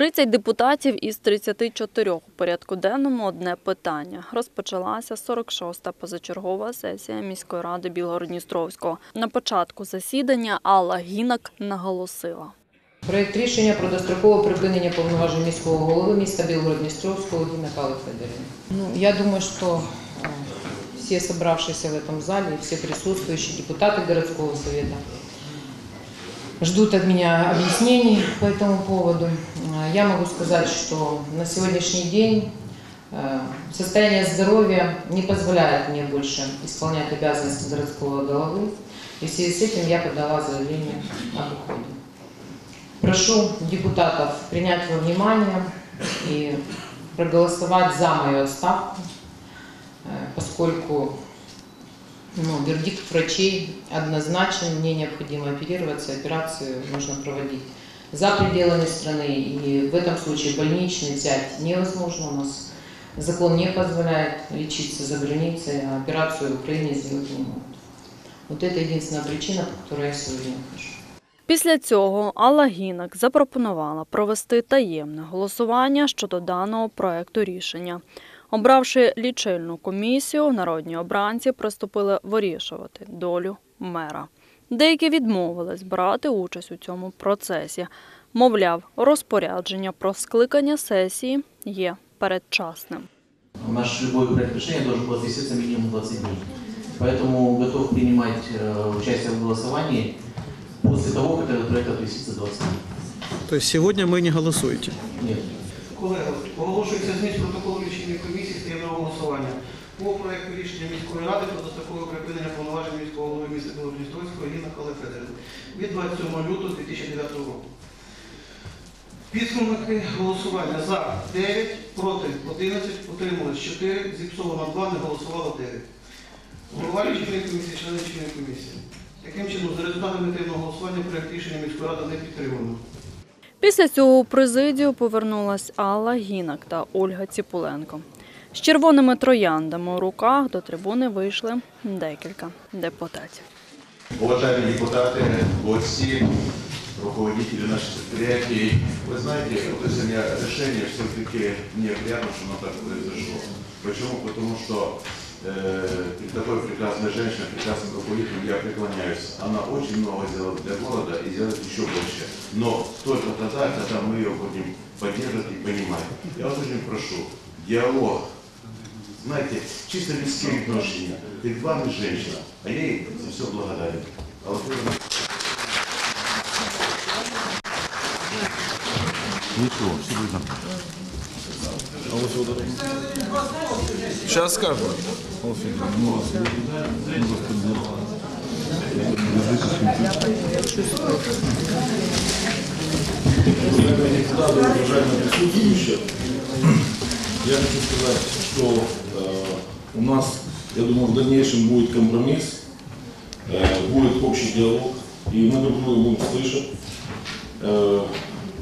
30 депутатів із 34 у порядку денному одне питання. Розпочалася 46-та позачергова сесія міської ради Білгород-Дністровського. На початку засідання Алла Гінак наголосила. Проект рішення про дострокове припинення повноважень міського голови міста Білгород-Дністровського Гіна Кали Федорівни. Ну, я думаю, что э, все собравшиеся в этом зале, все присутствующие депутаты городского совета ждут от меня объяснений по этому поводу. Э, Я могу сказать, что на сегодняшний день э, состояние здоровья не позволяет мне больше исполнять обязанности городского головы. И в связи с этим я подала заявление об уходе. Прошу депутатов принять во внимание и проголосовать за мою отставку, э, поскольку ну, вердикт врачей однозначен, мне необходимо оперироваться, операцию нужно проводить за пределами страны, и в этом случае больничный взять невозможно у нас. Закон не позволяет лечиться за границей, а операцию в Украине сделать не могут. Вот это единственная причина, по которой я сегодня ухожу. Після цього Алла Гінак запропонувала провести таємне голосування щодо даного проекту рішення. Обравши лічильну комісію, народні обранці приступили вирішувати долю мера. Деякі відмовились брати участь у цьому процесі. Мовляв, розпорядження про скликання сесії є передчасним. Наш любой проект решения должен был отвеситься минимум 20 дней. Поэтому готов принимать э, участие в голосовании после того, как этот проект отвесится 20 дней. То есть сегодня мы не голосуете? Нет. Колеги, оголошується зміст протоколу голосування по проекту рішення міської ради про дострокове припинення повноважень міського голови міста Білодністровського Ліна Кали від 27 лютого 2009 року. Підсумки голосування за 9, проти 11, утрималось 4, зіпсовано 2, не голосувало 9. Голова лічильної комісії, члени лічильної комісії. Таким чином, за результатами таємного голосування проект рішення міської ради не підтримано. Після цього у президію повернулась Алла Гінак та Ольга Ціпуленко. З червоними трояндами у руках до трибуни вийшли декілька депутатів. Уважаемые депутаты, гости, руководители наших предприятий, вы знаете, вот это меня решение все-таки мне приятно, что оно так произошло. Почему? Потому что э, перед такой прекрасной женщиной, прекрасным руководителем я преклоняюсь. Она очень много сделала для города и сделает еще больше. Но только тогда, когда мы ее будем поддерживать и понимать. Я вас очень прошу, диалог, знаете, чисто людские отношения. Перед вами женщина, а я ей за все благодарен. А вот это- Ничего, все будет нормально. Сейчас скажу. Уважаемые депутаты, уважаемые присутствующие, я хочу сказать, что э, у нас, я думаю, в дальнейшем будет компромисс, э, будет общий диалог, и мы друг друга будем слышать. Э,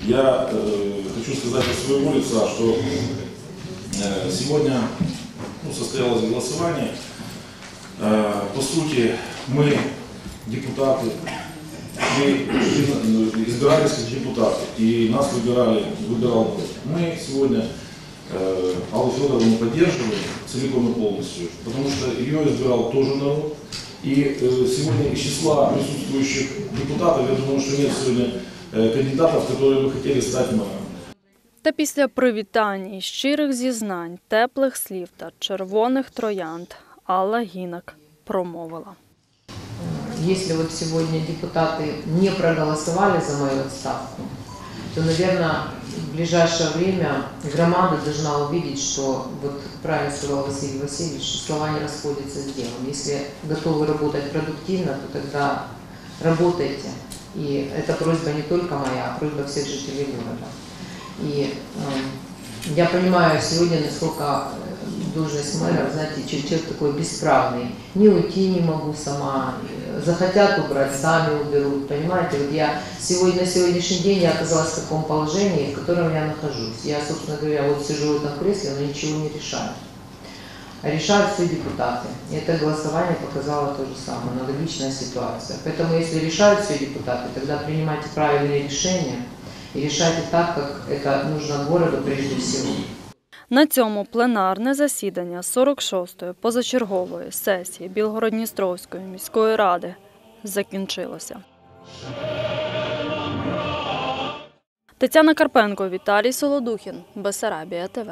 я э, хочу сказать от своего лица, что э, сегодня ну, состоялось голосование. Э, по сути, мы, депутаты, мы избирались как депутаты, и нас выбирали, выбирал народ. Мы сегодня Аллу Федоровну поддерживаем целиком и полностью, потому что ее избирал тоже народ. И э, сегодня из числа присутствующих депутатов, я думаю, что нет сегодня э, кандидатов, которые бы хотели стать мэром. Та після привітань і щирих зізнань, теплих слів та червоних троянд Алла Гінак промовила. Если вот сегодня депутаты не проголосовали за мою отставку, то, наверное, в ближайшее время громада должна увидеть, что, вот правильно сказал Василий Васильевич, что слова не расходятся с делом. Если готовы работать продуктивно, то тогда работайте. И это просьба не только моя, а просьба всех жителей города. И э, я понимаю сегодня, насколько должность мэра, знаете, че- человек такой бесправный. Не уйти не могу сама, захотят убрать, сами уберут, понимаете? Вот я сегодня, на сегодняшний день я оказалась в таком положении, в котором я нахожусь. Я, собственно говоря, вот сижу в этом кресле, но ничего не решаю. Решают все депутаты. И это голосование показало то же самое, аналогичная ситуация. Поэтому если решают все депутаты, тогда принимайте правильные решения и решайте так, как это нужно городу прежде всего. На цьому пленарне засідання 46-ї позачергової сесії Білгородністровської міської ради закінчилося. Тетяна Карпенко, Віталій Солодухін, Бесарабія ТВ.